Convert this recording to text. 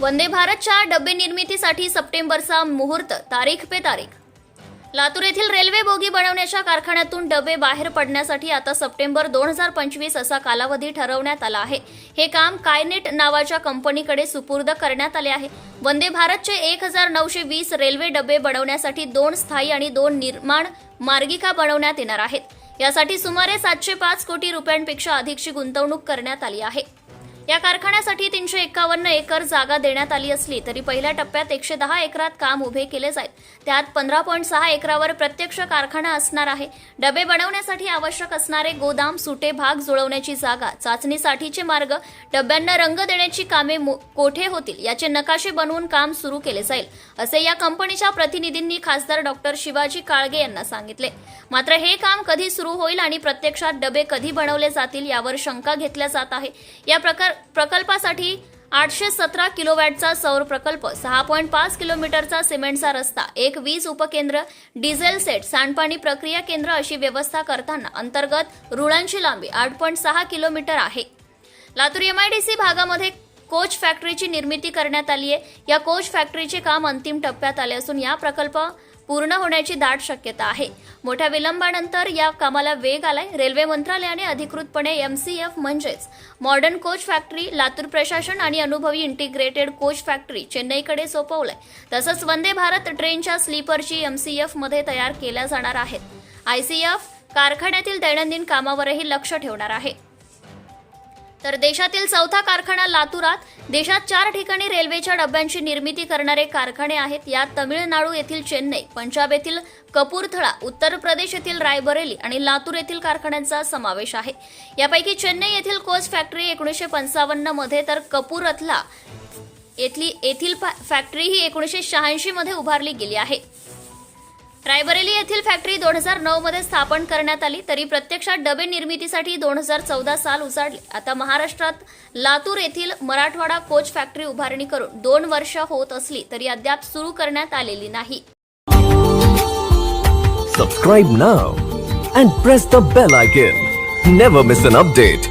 वंदे भारतच्या डबे निर्मितीसाठी सप्टेंबरचा मुहूर्त तारीख पे तारीख. लातूर येथील रेल्वे बोगी बनवण्याच्या कारखान्यातून डबे बाहेर पडण्यासाठी आता सप्टेंबर दोन हजार पंचवीस असा कालावधी ठरवण्यात आला आहे. हे काम कायनेट नावाच्या कंपनीकडे सुपूर्द करण्यात आले आहे. वंदे भारतचे एक हजार नऊशे वीस रेल्वे डबे बनवण्यासाठी दोन स्थायी आणि दोन निर्माण मार्गिका बनवण्यात येणार आहेत. यासाठी सुमारे सातशे पाच कोटी रुपयांपेक्षा अधिकची गुंतवणूक करण्यात आली आहे. या कारखान्यासाठी तीनशे एकावन्न एकर जागा देण्यात आली असली तरी पहिल्या टप्प्यात एकशे दहा एकरात काम उभे केले जाईल. त्यात पंधरा पॉईंट सहा एकरावर प्रत्यक्ष कारखाना असणार आहे. डबे बनवण्यासाठी आवश्यक असणारे गोदाम सुटे भाग जुळवण्याची जागा चाचणीसाठीचे मार्ग डब्यांना रंग देण्याची कामे मो- कोठे होतील याचे नकाशे बनवून काम सुरू केले जाईल असे या कंपनीच्या प्रतिनिधींनी खासदार डॉक्टर शिवाजी काळगे यांना सांगितले. मात्र हे काम कधी सुरू होईल आणि प्रत्यक्षात डबे कधी बनवले जातील यावर शंका घेतल्या जात आहे. या प्रकार प्रकल्पासाठी आठशे सतरा किलोवॅटचा सौर प्रकल्प सहा पॉईंट पाच किलोमीटरचा सिमेंटचा रस्ता एक वीज उपकेंद्र डिझेल सेट सांडपाणी प्रक्रिया केंद्र अशी व्यवस्था करताना अंतर्गत रुळांची लांबी आठ पॉईंट सहा किलोमीटर आहे. लातूर एमआयडीसी भागामध्ये कोच फॅक्टरीची निर्मिती करण्यात आली आहे या कोच फॅक्टरीचे काम अंतिम टप्प्यात आले असून या प्रकल्प पूर्ण होण्याची दाट शक्यता आहे. मोठ्या विलंबानंतर या कामाला वेग आलाय. रेल्वे मंत्रालयाने अधिकृतपणे एमसीएफ म्हणजेच मॉडर्न कोच फॅक्टरी लातूर प्रशासन आणि अनुभवी इंटिग्रेटेड कोच फॅक्टरी चेन्नईकडे सोपवलंय. तसंच वंदे भारत ट्रेनच्या स्लीपरची एमसीएफमध्ये तयार केल्या जाणार आहेत. आयसीएफ कारखान्यातील दैनंदिन कामावरही लक्ष ठेवणार आहे. तर देशातील चौथा कारखाना लातूरात. देशात चार ठिकाणी रेल्वेच्या डब्यांची निर्मिती करणारे कारखाने आहेत. यात तमिळनाडू येथील चेन्नई पंजाब येथील कपूरथळा उत्तर प्रदेश येथील रायबरेली आणि लातूर येथील कारखान्यांचा समावेश आहे. यापैकी चेन्नई येथील कोच फॅक्टरी एकोणीसशे पंचावन्नमध्ये तर कपूरथला येथली येथील फॅ- फॅक्टरी ही एकोणीसशे शहाऐंशी मध्ये उभारली गेली आहे. रायबरेली येथील फॅक्टरी दोन हजार नऊ मध्ये स्थापन करण्यात आली तरी प्रत्यक्षात डबे निर्मितीसाठी दोन हजार चौदा साल उजाडले. आता महाराष्ट्रात लातूर येथील मराठवाडा कोच फॅक्टरी उभारणी करून दोन वर्ष होत असली तरी अद्याप सुरू करण्यात आलेली नाही. Subscribe now and press the bell icon never miss an update